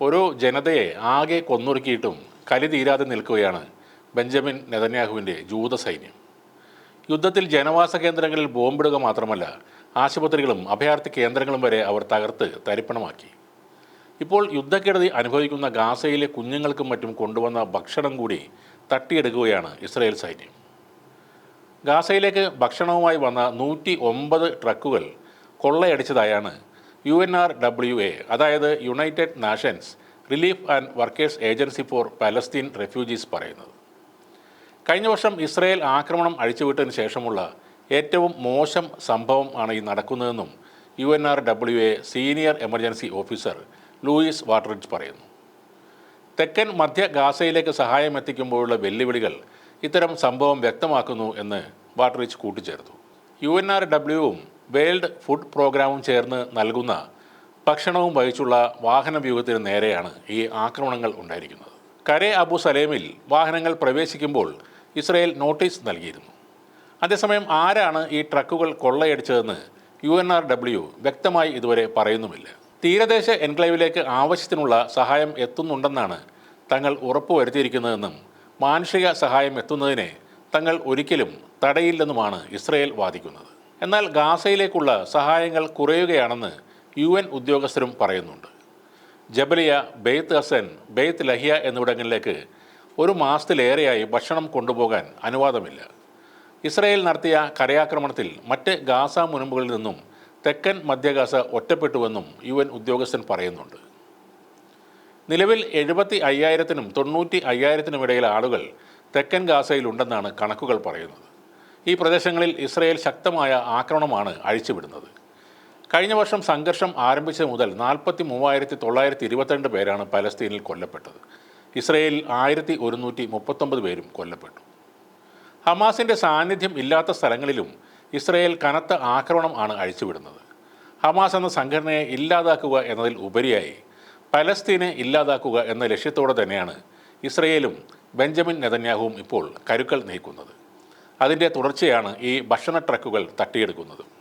ഒരു ജനതയെ ആകെ കൊന്നൊരുക്കിയിട്ടും കലി തീരാതെ നിൽക്കുകയാണ് ബെഞ്ചമിൻ നെതന്യാഹുവിന്റെ ജൂത സൈന്യം. യുദ്ധത്തിൽ ജനവാസ കേന്ദ്രങ്ങളിൽ ബോംബിടുക മാത്രമല്ല ആശുപത്രികളും അഭയാർത്ഥി കേന്ദ്രങ്ങളും വരെ അവർ തകർത്ത് തരിപ്പണമാക്കി. ഇപ്പോൾ യുദ്ധക്കെടുതി അനുഭവിക്കുന്ന ഗാസയിലെ കുഞ്ഞുങ്ങൾക്കും മറ്റും കൊണ്ടുവന്ന ഭക്ഷണം കൂടി തട്ടിയെടുക്കുകയാണ് ഇസ്രയേൽ സൈന്യം. ഗാസയിലേക്ക് ഭക്ഷണവുമായി വന്ന നൂറ്റി ഒമ്പത് ട്രക്കുകൾ കൊള്ളയടിച്ചതായാണ് U N R W A അതായത് united nations relief and workers agency for Palestine refugees പറയുന്നത്. കഴിഞ്ഞ വർഷം ഇസ്രയേൽ ആക്രമണം അഴിച്ചുവിട്ടതിന് ശേഷമുള്ള ഏറ്റവും മോശം സംഭവം ആണ് ഈ നടക്കുന്നതെന്നും U N R W A senior emergency officer Louise Wateridge പറയുന്നു. തെക്കൻ മധ്യ ഗാസയിലേക്ക് സഹായം എത്തിക്കുമ്പോഴുള്ള വെല്ലുവിളികൾ ഇത്തരം സംഭവം വ്യക്തമാക്കുന്നു എന്ന് വാട്ടറിച്ച് കൂട്ടിച്ചേർത്തു. യു എൻ ആർ ഡബ്ല്യുവും വേൾഡ് ഫുഡ് പ്രോഗ്രാമും ചേർന്ന് നൽകുന്ന ഭക്ഷണവും വഹിച്ചുള്ള വാഹന വ്യൂഹത്തിന് നേരെയാണ് ഈ ആക്രമണങ്ങൾ ഉണ്ടായിരിക്കുന്നത്. കരെ അബു സലേമിൽ വാഹനങ്ങൾ പ്രവേശിക്കുമ്പോൾ ഇസ്രയേൽ നോട്ടീസ് നൽകിയിരുന്നു. അതേസമയം ആരാണ് ഈ ട്രക്കുകൾ കൊള്ളയടിച്ചതെന്ന് യു എൻ ആർ ഡബ്ല്യു വ്യക്തമായി ഇതുവരെ പറയുന്നുമില്ല. തീരദേശ എൻക്ലേവിലേക്ക് ആവശ്യത്തിനുള്ള സഹായം എത്തുന്നുണ്ടെന്നാണ് തങ്ങൾ ഉറപ്പുവരുത്തിയിരിക്കുന്നതെന്നും മാനുഷിക സഹായം എത്തുന്നതിനെ തങ്ങൾ ഒരിക്കലും തടയില്ലെന്നുമാണ് ഇസ്രയേൽ വാദിക്കുന്നത്. എന്നാൽ ഗാസയിലേക്കുള്ള സഹായങ്ങൾ കുറയുകയാണെന്ന് യു എൻ ഉദ്യോഗസ്ഥരും പറയുന്നുണ്ട്. ജബലിയ ബെയ്ത്ത് ഹസൻ ബെയ്ത്ത് ലഹിയ എന്നിവിടങ്ങളിലേക്ക് ഒരു മാസത്തിലേറെയായി ഭക്ഷണം കൊണ്ടുപോകാൻ അനുവാദമില്ല. ഇസ്രയേൽ നടത്തിയ കരയാക്രമണത്തിൽ മറ്റ് ഗാസ മുനമ്പുകളിൽ നിന്നും തെക്കൻ മധ്യഗാസ ഒറ്റപ്പെട്ടുവെന്നും യു എൻ ഉദ്യോഗസ്ഥൻ പറയുന്നുണ്ട്. നിലവിൽ എഴുപത്തി അയ്യായിരത്തിനും തൊണ്ണൂറ്റി അയ്യായിരത്തിനും ഇടയിൽ ആളുകൾ തെക്കൻ ഗാസയിലുണ്ടെന്നാണ് കണക്കുകൾ പറയുന്നത്. ഈ പ്രദേശങ്ങളിൽ ഇസ്രയേൽ ശക്തമായ ആക്രമണമാണ് അഴിച്ചുവിടുന്നത്. കഴിഞ്ഞ വർഷം സംഘർഷം ആരംഭിച്ചത് മുതൽ നാൽപ്പത്തി മൂവായിരത്തി തൊള്ളായിരത്തി ഇരുപത്തിരണ്ട് പേരാണ് പലസ്തീനിൽ കൊല്ലപ്പെട്ടത്. ഇസ്രയേലിൽ ആയിരത്തി ഒരുന്നൂറ്റി മുപ്പത്തൊമ്പത് പേരും കൊല്ലപ്പെട്ടു. ഹമാസിന്റെ സാന്നിധ്യം ഇല്ലാത്ത സ്ഥലങ്ങളിലും ഇസ്രയേൽ കനത്ത ആക്രമണം ആണ് അഴിച്ചുവിടുന്നത്. ഹമാസ് എന്ന സംഘടനയെ ഇല്ലാതാക്കുക എന്നതിൽ ഉപരിയായി പലസ്തീനെ ഇല്ലാതാക്കുക എന്ന ലക്ഷ്യത്തോടെ തന്നെയാണ് ഇസ്രയേലും ബെഞ്ചമിൻ നെതന്യാഹുവും ഇപ്പോൾ കരുക്കൾ നീക്കുന്നത്. അതിന്റെ തുടർച്ചയാണ് ഈ ഭക്ഷണ ട്രക്കുകൾ തട്ടിയെടുക്കുന്നത്.